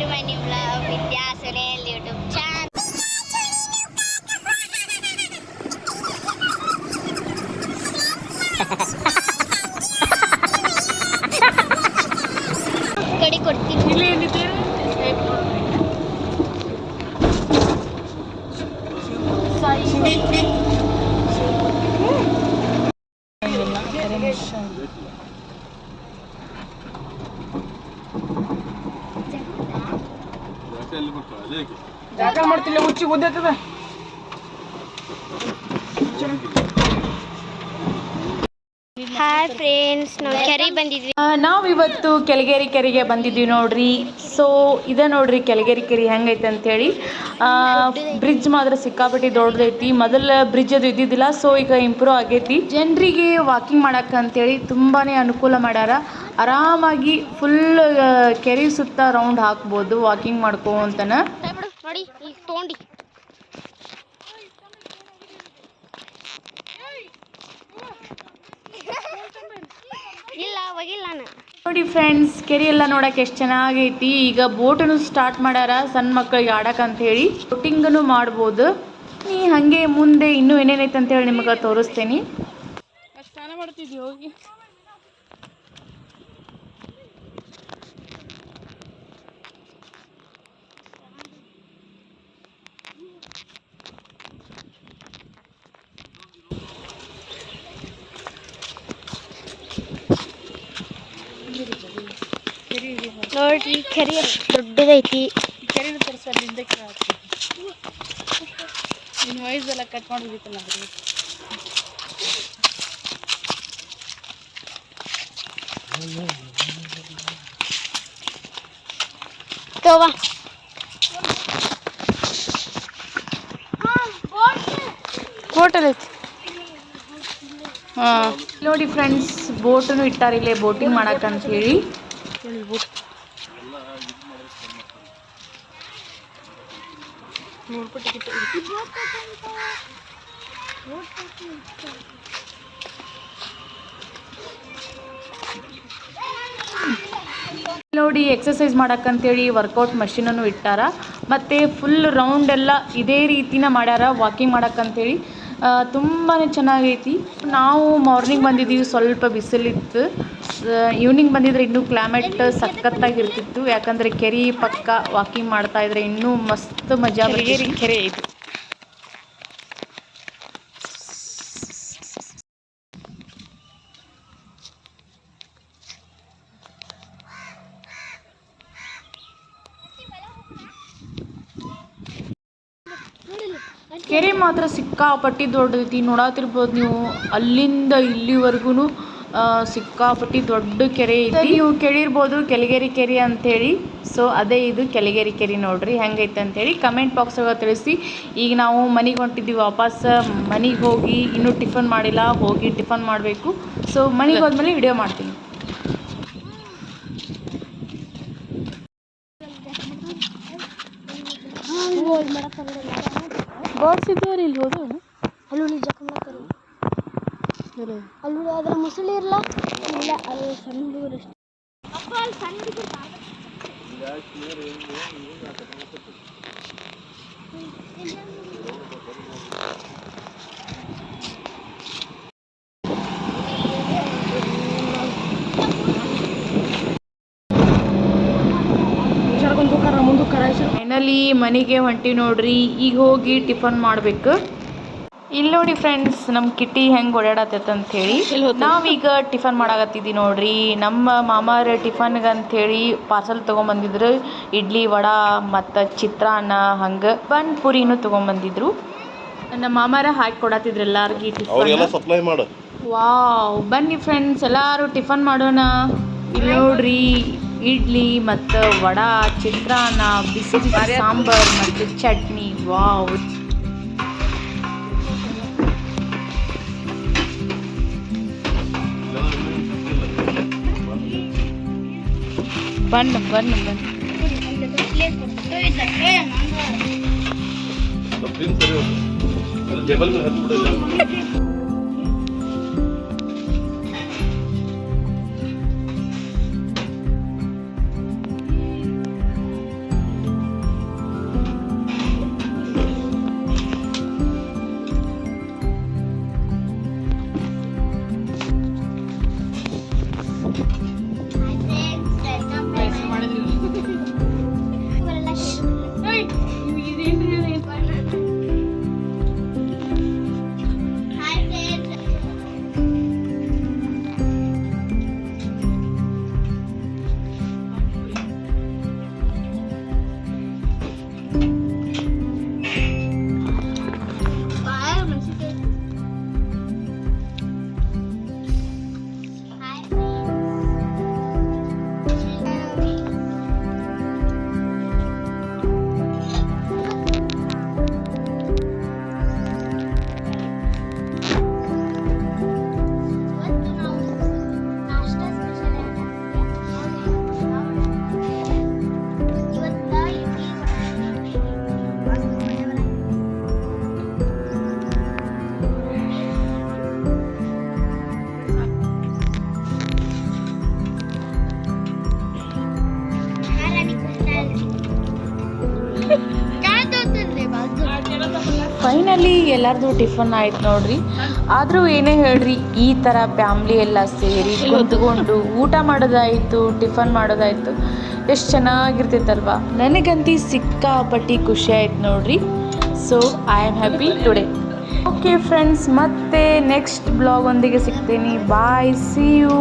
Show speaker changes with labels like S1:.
S1: Food money vlog വിദ്യാസുരേ
S2: YouTube channel കൊടുത്തിട്ടില്ല ಮಾಡ್ತಿಲ್ಲ ಹುಚ್ಚಿ ಉದ್ದೈತದ
S1: ಹಾಯ್ ಫ್ರೆಂಡ್ಸ್ ನಾವು ಕೆರೆ ಬಂದಿದ್ವಿ.
S2: ನಾವಿವತ್ತು ಕೆಳಗೇರಿ ಕೆರೆಗೆ ಬಂದಿದ್ವಿ ನೋಡ್ರಿ. ಸೊ ಇದೆ ನೋಡ್ರಿ ಕೆಳಗೇರಿ ಕೆರೆ ಹೆಂಗೈತೆ ಅಂತೇಳಿ. ಬ್ರಿಡ್ಜ್ ಮಾತ್ರ ಸಿಕ್ಕಾಪಟ್ಟಿ ದೊಡ್ಡದೈತಿ. ಮೊದಲ ಬ್ರಿಡ್ಜ್ ಅದು ಇದ್ದಿದ್ದಿಲ್ಲ ಸೊ ಈಗ ಇಂಪ್ರೂವ್ ಆಗೈತಿ. ಜನರಿಗೆ ವಾಕಿಂಗ್ ಮಾಡಕ್ಕೆ ಅಂತೇಳಿ ತುಂಬಾ ಅನುಕೂಲ ಮಾಡ್ಯಾರ. ಆರಾಮಾಗಿ ಫುಲ್ ಕೆರೆ ಸುತ್ತ ರೌಂಡ್ ಹಾಕ್ಬೋದು ವಾಕಿಂಗ್ ಮಾಡ್ಕೋ
S1: ಅಂತನ. ನೋಡಿ ಈಗ ತೊಗೊಂಡಿ. ಇಲ್ಲ ಹೋಗಿಲ್ಲ ನಾನು.
S2: ನೋಡಿ ಫ್ರೆಂಡ್ಸ್ ಕೆರೆ ಎಲ್ಲ ನೋಡಕ್ಕೆ ಎಷ್ಟು ಚೆನ್ನಾಗೈತಿ. ಈಗ ಬೋಟನ್ನು ಸ್ಟಾರ್ಟ್ ಮಾಡ್ಯಾರ ಸಣ್ಣ ಮಕ್ಕಳಿಗೆ ಆಡಕ್ಕೆ ಅಂತ ಹೇಳಿ. ಬೋಟಿಂಗನ್ನು ಮಾಡ್ಬೋದು. ನೀ ಹಂಗೆ ಮುಂದೆ ಇನ್ನು ಏನೇನೈತೆ ಅಂತ ಹೇಳಿ ನಿಮಗೆ ತೋರಿಸ್ತೀನಿ. ಸ್ನಾನ ಮಾಡ್ತಿದ್ವಿ ಹೋಗಿ?
S1: ನೋಡ್ರಿ ಕೆರೆ ದೊಡ್ಡದೈತಿ.
S2: ಕೆರೆನ ತೋರಿಸಲ್ಲಿ ಹಿಂದಕ್ಕೆ ನಿನ್ನ ವಯಸ್ಸೆಲ್ಲ ಕಟ್ ಮಾಡೋದಿತ್ತಲ್ಲ
S1: ತಗೋವಾ
S2: ಹೋಟೆಲ್ ಐತಿ. ಹಾಂ. ನೋಡಿ ಫ್ರೆಂಡ್ಸ್ ಬೋಟನ್ನು ಇಟ್ಟಾರ ಇಲ್ಲೇ ಬೋಟಿಂಗ್ ಮಾಡಕ್ಕೆ ಅಂತ ಹೇಳಿ ನೋಡಿ ಎಕ್ಸಸೈಸ್ ಮಾಡಕ್ಕಂತೇಳಿ ವರ್ಕೌಟ್ ಮಷೀನನ್ನು ಇಟ್ಟಾರ. ಮತ್ತು ಫುಲ್ ರೌಂಡ್ ಎಲ್ಲ ಇದೇ ರೀತಿನ ಮಾಡ್ಯಾರ ವಾಕಿಂಗ್ ಮಾಡಕ್ಕಂತೇಳಿ. ತುಂಬಾ ಚೆನ್ನಾಗೈತಿ. ನಾವು ಮಾರ್ನಿಂಗ್ ಬಂದಿದ್ದೀವಿ, ಸ್ವಲ್ಪ ಬಿಸಿಲಿತ್ತು. ಈವ್ನಿಂಗ್ ಬಂದಿದ್ರೆ ಇನ್ನೂ ಕ್ಲೈಮೇಟ್ ಸಖತ್ತಾಗಿರ್ತಿತ್ತು. ಯಾಕಂದ್ರೆ ಕೆರೆ ಪಕ್ಕ ವಾಕಿಂಗ್ ಮಾಡ್ತಾ ಇದ್ರೆ ಇನ್ನೂ ಮಸ್ತ್ ಮಜಾ ಬರೀ ಕೆರೆ ಇದು. ಕೆರೆ ಮಾತ್ರ ಸಿಕ್ಕಾಪಟ್ಟಿ ದೊಡ್ಡದೈತಿ ನೋಡಾತಿರ್ಬೋದು ನೀವು ಅಲ್ಲಿಂದ ಇಲ್ಲಿವರೆಗೂ ಸಿಕ್ಕಾಪಟ್ಟಿ ದೊಡ್ಡ ಕೆರೆ ಐತಿ. ನೀವು ಕೇಳಿರ್ಬೋದು ಕೆಲಿಗೇರಿ ಕೆರೆ ಅಂತೇಳಿ. ಸೊ ಅದೇ ಇದು ಕೆಳಗೆರಿ ಕೆರೆ ನೋಡ್ರಿ ಹೆಂಗೈತೆ ಅಂತೇಳಿ ಕಮೆಂಟ್ ಬಾಕ್ಸಾಗ ತಿಳಿಸಿ. ಈಗ ನಾವು ಮನೆಗೆ ಹೊಂಟಿದ್ದೀವಿ ವಾಪಸ್ ಮನೆಗೆ ಹೋಗಿ ಇನ್ನೂ ಟಿಫನ್ ಮಾಡಿಲ್ಲ ಹೋಗಿ ಟಿಫನ್ ಮಾಡಬೇಕು. ಸೊ ಮನೆಗೆ ಹೋದ್ಮೇಲೆ ವಿಡಿಯೋ ಮಾಡ್ತೀನಿ. ಇಲ್ಲಿ ಹೋದ
S1: ಅಲ್ಲೂ ಅದ್ರ ಮುಸುಳಿ ಇರಲ್ಲ ಇಲ್ಲ ಅದು ಸಣ್ಣ ಹುಡುಗರು ಅಷ್ಟೇ. ಅಪ್ಪ ಅಲ್ಲಿ ಸಣ್ಣ ಹುಡುಗರು
S2: ಫೈನಲಿ ಮನೆಗೆ ಹೊಂಟಿ ನೋಡ್ರಿ. ಈಗ ಹೋಗಿ ಟಿಫನ್ ಮಾಡ್ಬೇಕು. ಇಲ್ಲಿ ನೋಡಿ ಫ್ರೆಂಡ್ಸ್ ನಮ್ಮ ಕಿಟ್ಟಿ ಹೆಂಗೆ ಓಡಾಡತ್ತೈತೆ ಅಂತ ಹೇಳಿ. ನಾವೀಗ ಟಿಫನ್ ಮಾಡಾಕತ್ತಿದ್ದೀವಿ ನೋಡ್ರಿ. ನಮ್ಮ ಮಾಮಾರ ಟಿಫನ್ಗೆ ಅಂಥೇಳಿ ಪಾರ್ಸಲ್ ತೊಗೊಂಬಂದಿದ್ರು. ಇಡ್ಲಿ ವಡ ಮತ್ತು ಚಿತ್ರಾನ್ನ ಹಂಗೆ ಬನ್ ಪುರಿನೂ ತೊಗೊಂಬಂದಿದ್ರು. ನಮ್ಮ ಮಾಮಾರ ಹಾಕಿ ಕೊಡತ್ತಿದ್ರು ಎಲ್ಲಾರ್ಗಿ ಟಿಫನ್.
S3: ಸಪ್ಲೈ ಮಾಡು.
S2: ವಾವ್. ಬನ್ನಿ ಫ್ರೆಂಡ್ಸ್ ಎಲ್ಲರೂ ಟಿಫನ್ ಮಾಡೋಣ. ಇಲ್ಲಿ ನೋಡ್ರಿ ಇಡ್ಲಿ ಮತ್ತು ವಡ ಚಿತ್ರಾನ್ನ ಬಿಸಿ ಬಿಸಿ ಸಾಂಬಾರ್ ಮತ್ತು chutney. Wow. Bun bun bun finally ಎಲ್ಲರದು ಟಿಫನ್ ಆಯ್ತು ನೋಡ್ರಿ. ಆದರೂ ಏನೇ ಹೇಳ್ರಿ, ಈ ಥರ ಫ್ಯಾಮ್ಲಿ ಎಲ್ಲ ಸೇರಿ ಕುತ್ಕೊಂಡು ಊಟ ಮಾಡೋದಾಯಿತು, ಟಿಫನ್ ಮಾಡೋದಾಯಿತು, ಎಷ್ಟು ಚೆನ್ನಾಗಿರ್ತೈತಲ್ವ ನನಗಂತೂ ಸಿಕ್ಕಾಪಟ್ಟಿ ಖುಷಿ ಆಯ್ತು ನೋಡ್ರಿ. So I am happy today okay friends ಮತ್ತೆ ನೆಕ್ಸ್ಟ್ ಬ್ಲಾಗ್ ಒಂದಿಗೆ ಸಿಗ್ತೀನಿ. Bye see you